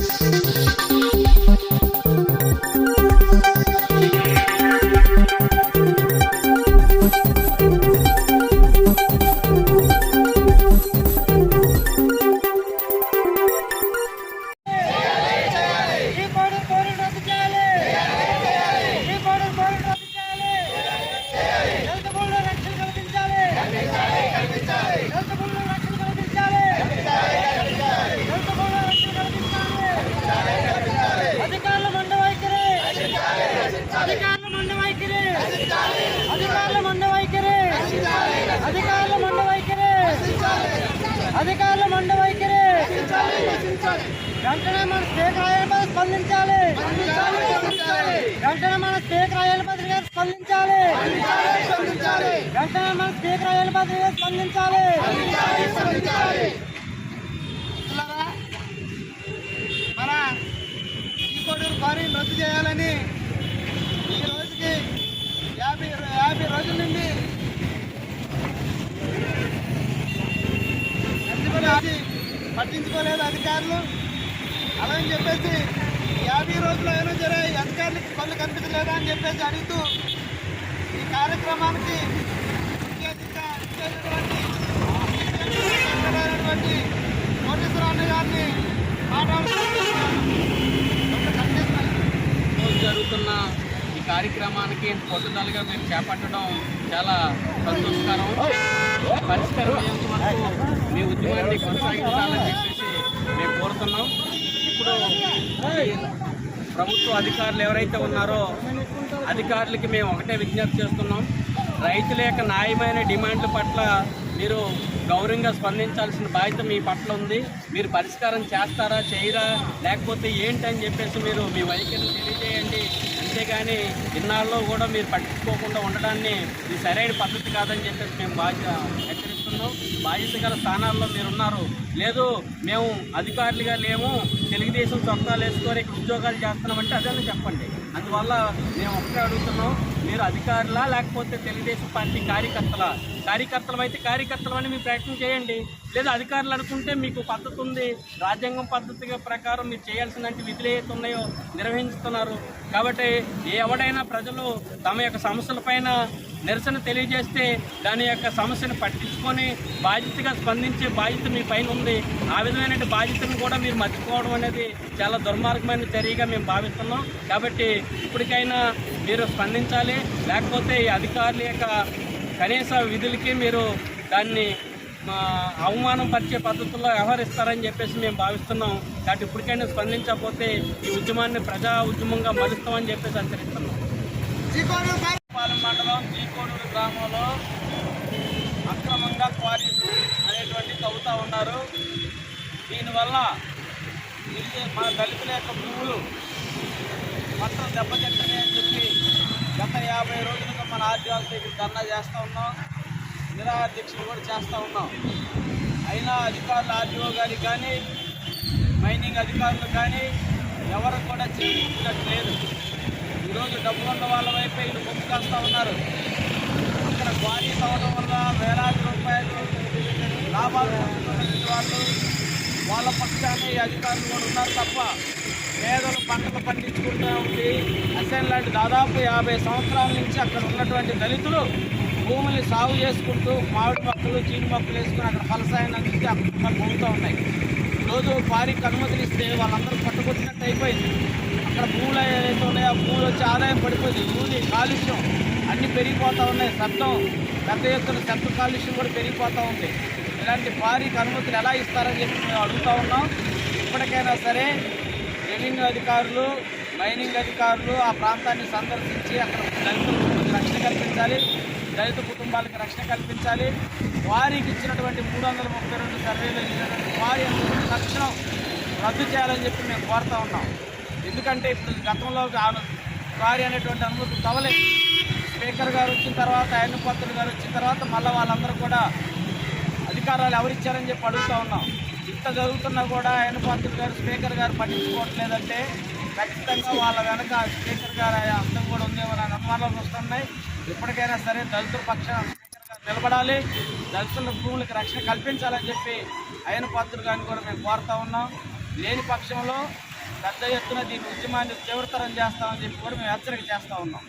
ఈ వెంటనే మన స్పీకర్ అయ్యేపై స్పందించాలి. వెంటనే మన స్పీకర్ అయ్యేపై గారు స్పందించాలి. వెంటనే మన స్పీకర్ అయ్యేపై గారు స్పందించాలి. మన ఈ కోడూరు భారీ రద్దు చేయాలని ఈ రోజుకి యాభై యాభై రోజుల నుండి పట్టించుకోలేదు అధికారులు అలాని చెప్పేసి యాభై రోజులు ఏమైనా జరే అధికారులకి పనులు కనిపించలేదా అని చెప్పేసి అడుగుతూ ఈ కార్యక్రమానికి ముఖ్య ఇచ్చేటటువంటి కోటేశ్వర అన్న గారిని జరుగుతున్న ఈ కార్యక్రమానికి పట్టుదలగా మేము చేపట్టడం చాలా సంతోషకరం. పరిష్కారం మీ ఉద్యమాన్ని కొనసాగించాలని చెప్పేసి మేము కోరుతున్నాం. ఇప్పుడు ప్రభుత్వ అధికారులు ఎవరైతే ఉన్నారో అధికారులకి మేము ఒకటే విజ్ఞప్తి చేస్తున్నాం. రైతుల యొక్క న్యాయమైన డిమాండ్ల పట్ల మీరు గౌరవంగా స్పందించాల్సిన బాధ్యత మీ పట్ల ఉంది. మీరు పరిష్కారం చేస్తారా చేయరా లేకపోతే ఏంటని చెప్పేసి మీరు మీ వైఖరిని తెలియజేయండి. అంతేగాని ఇన్నాళ్ళలో కూడా మీరు పట్టించుకోకుండా ఉండడాన్ని ఇది సరైన పద్ధతి కాదని చెప్పేసి మేము బాధ్యత హెచ్చరిస్తున్నాం బాధ్యత గల స్థానాల్లో మీరు ఉన్నారు లేదు మేము అధికారులుగా లేము. తెలుగుదేశం చొక్కాలు వేసుకొని ఇక్కడ ఉద్యోగాలు చేస్తున్నామంటే అదే చెప్పండి. అందువల్ల మేము ఒక్కటే అడుగుతున్నాం. మీరు అధికారులా లేకపోతే తెలుగుదేశం పార్టీ కార్యకర్తలా? కార్యకర్తలు అయితే కార్యకర్తలు అని మీరు ప్రయత్నం చేయండి. లేదా అధికారులు అనుకుంటే మీకు పద్ధతి ఉంది. రాజ్యాంగం పద్ధతి ప్రకారం మీరు చేయాల్సిన విధులు ఏవైతే ఉన్నాయో నిర్వహిస్తున్నారు. కాబట్టి ఎవడైనా ప్రజలు తమ యొక్క సమస్యలపైన నిరసన తెలియజేస్తే దాని యొక్క సమస్యను పట్టించుకొని బాధ్యతగా స్పందించే బాధ్యత మీ పైన ఉంది. ఆ విధమైన బాధ్యతను కూడా మీరు మర్చిపోవడం అనేది చాలా దుర్మార్గమైన చర్యగా మేము భావిస్తున్నాం. కాబట్టి ఇప్పటికైనా మీరు స్పందించాలి. లేకపోతే ఈ అధికారుల యొక్క కనీస విధులకి మీరు దాన్ని అవమానం పరిచే పద్ధతుల్లో వ్యవహరిస్తారని చెప్పేసి మేము భావిస్తున్నాం. కాబట్టి ఇప్పటికైనా స్పందించకపోతే ఈ ఉద్యమాన్ని ప్రజా ఉద్యమంగా మలుస్తామని చెప్పేసి హెచ్చరిస్తున్నాం. మండలం జీకోడూరు గ్రామంలో అక్రమంగా అనేటువంటి తవ్వుతూ ఉన్నారు. దీనివల్ల గిరిజ మన దళితుల యొక్క భూములు మొత్తం దెబ్బతింటాయి అని చెప్పి గత యాభై రోజులుగా మన ఆర్డీఓల దగ్గర ధర్నా చేస్తూ ఉన్నాం. నిరాహార దీక్షలు కూడా చేస్తూ ఉన్నాం. అయినా అధికారులు ఆర్డీఓ గారికి కానీ మైనింగ్ అధికారులు కానీ ఎవరు కూడా చేయించట్లేదు ఈరోజు డబ్బులు ఉన్న వాళ్ళ వైపే ఇల్లు ముందుకు వస్తూ ఉన్నారు. అక్కడ క్వారీ అవ్వడం వల్ల వేలాది వాళ్ళు వాళ్ళ పక్షాన్ని అధికారులు కూడా ఉన్నారు తప్ప పేదలు పంటలు పండించుకుంటూ ఉండి అసైన్ లాంటి దాదాపు యాభై సంవత్సరాల నుంచి అక్కడ ఉన్నటువంటి దళితులు భూముల్ని సాగు చేసుకుంటూ మామిడి మొక్కలు చీని మొక్కలు వేసుకుని అక్కడ ఫలసాయాన్ని అందిస్తే అక్కడ పొందుతూ ఉన్నాయి. ఈరోజు క్వారీకి అనుమతులు ఇస్తే వాళ్ళందరూ పట్టుకొచ్చినట్టు అయిపోయింది. అక్కడ భూములు ఏదైతే ఉన్నాయో ఆ భూములు వచ్చి ఆదాయం పడిపోయింది. భూమి కాలుష్యం అన్నీ పెరిగిపోతూ ఉన్నాయి. శబ్దం పెద్ద ఎత్తున శబ్ద కాలుష్యం కూడా పెరిగిపోతూ ఉంది. ఇలాంటి క్వారీకి అనుమతులు ఎలా ఇస్తారని చెప్పి మేము అడుగుతా ఉన్నాం. ఇప్పటికైనా సరే రెవెన్యూ అధికారులు మైనింగ్ అధికారులు ఆ ప్రాంతాన్ని సందర్శించి అక్కడ దళితులకు రక్షణ కల్పించాలి. దళిత కుటుంబాలకు రక్షణ కల్పించాలి. వారికి ఇచ్చినటువంటి మూడు వందల ముప్పై రెండు సర్వేలు ఇచ్చినటువంటి వారి తక్షణం రద్దు చేయాలని చెప్పి మేము కోరుతా ఉన్నాం. ఎందుకంటే ఇప్పుడు గతంలో వారి అనేటువంటి అనుమతి తవలేదు స్పీకర్ గారు వచ్చిన తర్వాత ఆయన పత్రులు గారు వచ్చిన తర్వాత మళ్ళీ వాళ్ళందరూ కూడా అధికారాలు ఎవరిచ్చారని చెప్పి అడుగుతా ఉన్నాం. ఇంత జరుగుతున్నా కూడా ఆయన గారు స్పీకర్ గారు పట్టించుకోవట్లేదంటే ఖచ్చితంగా వాళ్ళ వెనక స్పీకర్ గారు అర్థం కూడా ఉందేమో అనుమానాలు వస్తున్నాయి. ఇప్పటికైనా సరే దళితుల పక్షాన స్పీకర్ గారు నిలబడాలి. దళితుల భూములకు రక్షణ కల్పించాలని చెప్పి ఆయన పాత్రులు గారిని కూడా మేము కోరుతా ఉన్నాం. లేని పక్షంలో పెద్ద ఎత్తున దీని ఉద్యమాన్ని తీవ్రతరం చేస్తామని చెప్పి కూడా మేము హెచ్చరిక చేస్తూ ఉన్నాం.